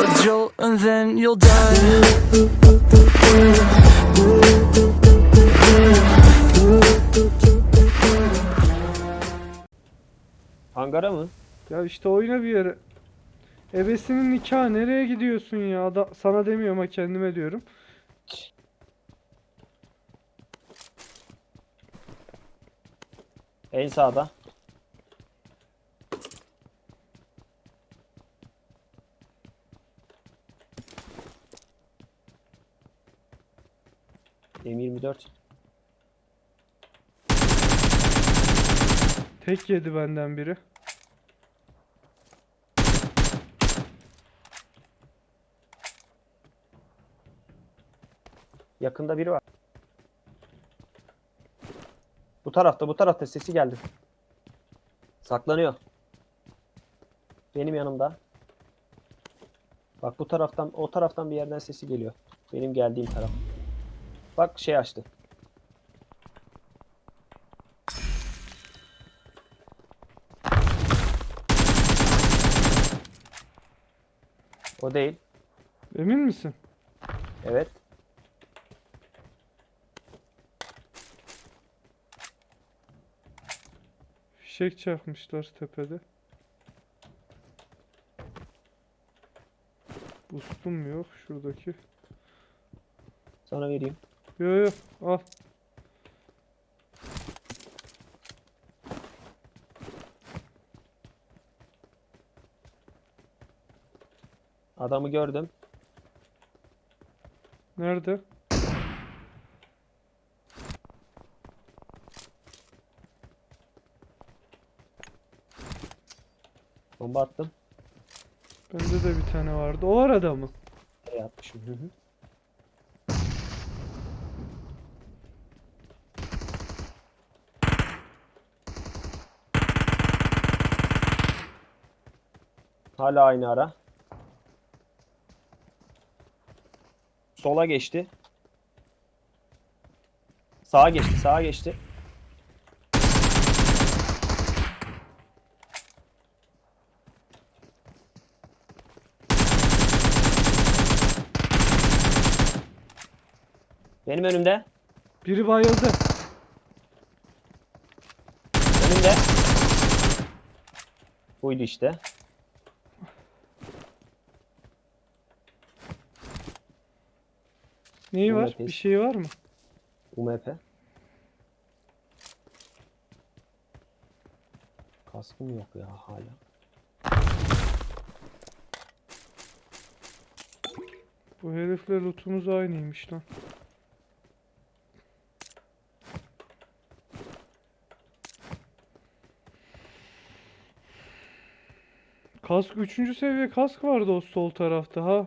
a jolt, and then you'll die. Hangara mı? Ya işte oyna bir yere. Ebesinin nikahı nereye gidiyorsun ya? Da, sana demiyorum ha kendime diyorum. En sağda. M24. Tek yedi benden biri. Yakında biri var. Bu tarafta, bu tarafta sesi geldi. Saklanıyor. Benim yanımda. Bak bu taraftan, o taraftan bir yerden sesi geliyor. Benim geldiğim taraf. Bak şey açtı. O değil. Emin misin? Evet. Fişek çakmışlar tepede. Boostum yok şuradaki. Sana vereyim. Yo yo al. Adamı gördüm. Nerede? Bomba attım. Bende de bir tane vardı. O arada mı? Nereye atmışım? Hı hı. Hala aynı ara. Sola geçti. Sağa geçti, sağa geçti. Benim önümde. Biri bayıldı. Önümde. Buydu işte. Neyi var? Bir şey var mı? UMP. Kaskım yok ya hala. Bu herifle lootumuz aynıymış lan. Kask 3. seviye kask vardı o sol tarafta ha.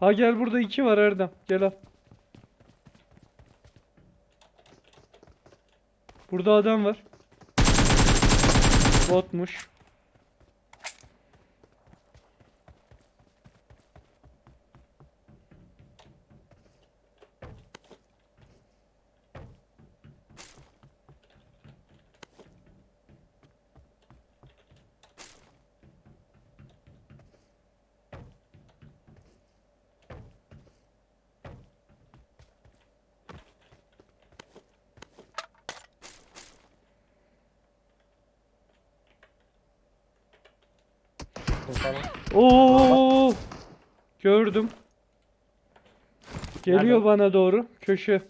Ha gel burada 2 var Erdem. Gel al. Burada adam var. Botmuş. Bu falan. Oo! Gördüm. Geliyor Nerede? bana doğru. Köşe.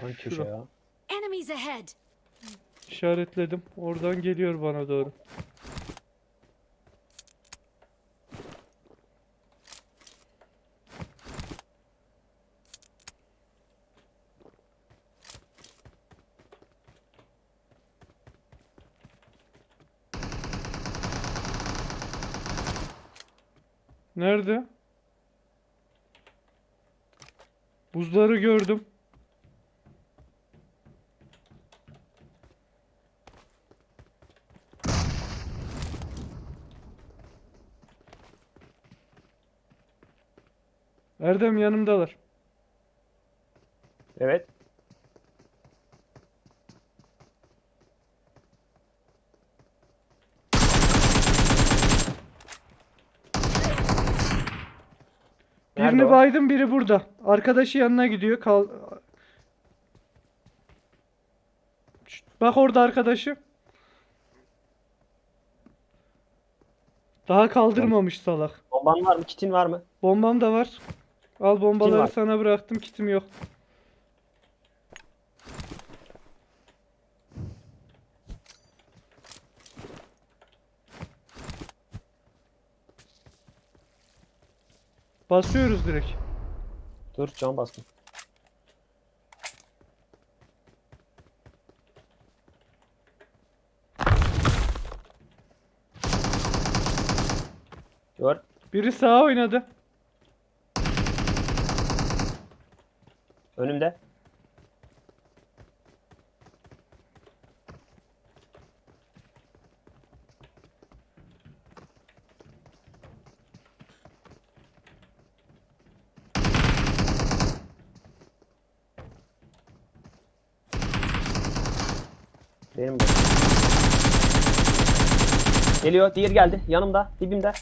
Hangi köşe ya? Enemies ahead! İşaretledim. Oradan geliyor bana doğru. Nerede? Buzları gördüm. Erdem yanımdalar. Evet. Birini o? baydım biri burada. Arkadaşı yanına gidiyor. Kal Şşt, Bak orada arkadaşı. Daha kaldırmamış salak. Bomban var mı? Kitin var mı? Bombam da var. Al bombaları var? sana bıraktım. Kitim yok. Basıyoruz direkt. Dur can bastım. Gör. Biri sağa oynadı. Önümde. Benim bu. Geliyor. Diğer geldi. Yanımda. Dibimde.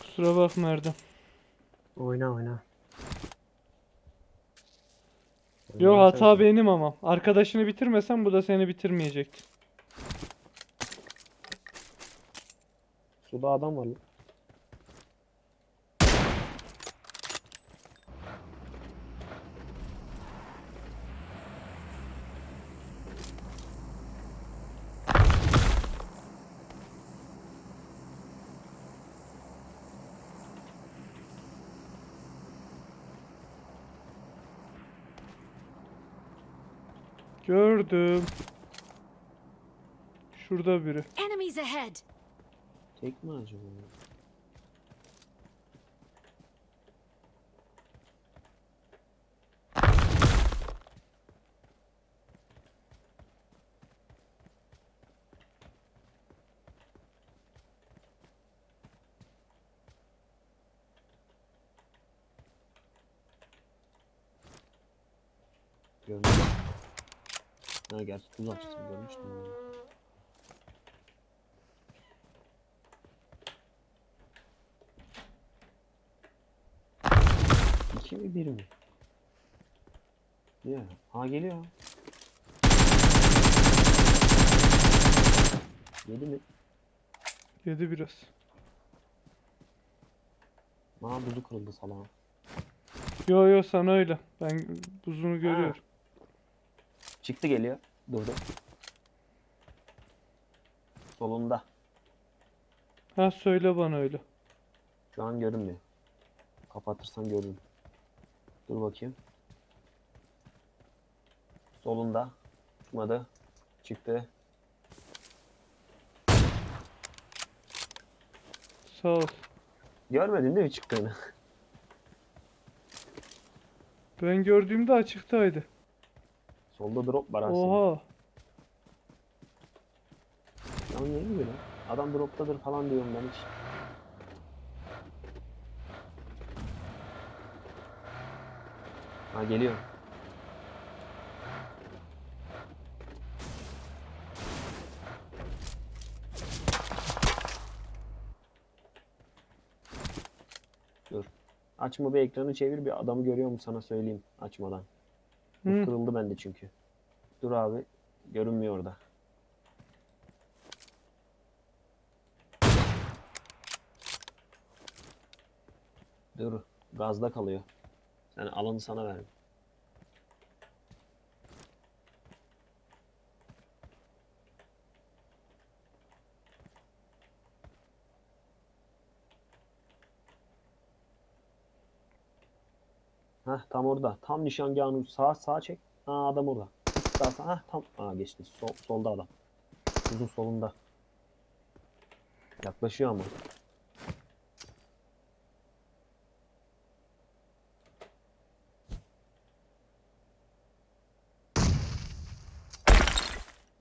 Kusura bakma Erdem. Oyna oyna. Yok hata benim ama. Arkadaşını bitirmesen bu da seni bitirmeyecekti. Suda adam var lan. Gördüm. Şurada biri. Enemies ahead! Tek mi acaba? Görmedim. Ha gerçi tuz açtım görmüştüm. İki mi bir mi? Ya, ha geliyor. Yedi mi? Yedi biraz. Aa buzu kırıldı salağın. Yo yo sana öyle. Ben buzunu görüyorum. Çıktı geliyor. Durdu. Solunda. Ha söyle bana öyle. Şu an görünmüyor. Kapatırsan görürüm. Dur bakayım. Solunda. Çıkmadı. Çıktı. Sağ ol. Görmedin değil mi çıktığını? Ben gördüğümde açıktaydı. Solda drop var aslında. Oha. Ya niye gibi lan? Adam droptadır falan diyorum ben hiç. Ha geliyor. Dur. Açma bir ekranı çevir bir adamı görüyor mu sana söyleyeyim açmadan. Hı. kırıldı bende çünkü. Dur abi. Görünmüyor orada. Dur. Gazda kalıyor. Yani alanı sana verdim. Heh tam orada. Tam nişangahın sağa sağa çek. Aa adam orada. Sağ sağ. Heh tam. Aa geçti. Sol, solda adam. Uzun solunda. Yaklaşıyor ama.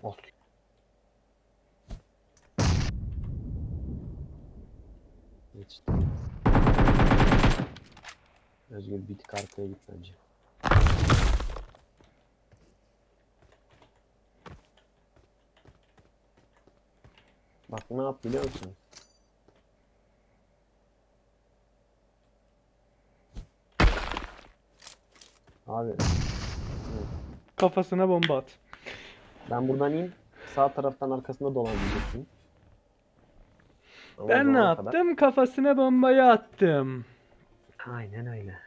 Ol. Geçti. Özgür bir tık arkaya git bence. Bak ne yap biliyor musun? Abi Kafasına bomba at. ben buradan in sağ taraftan arkasında dolan diyeceksin. Ama o Ben ne yaptım? Kafasına bombayı attım. Aynen öyle.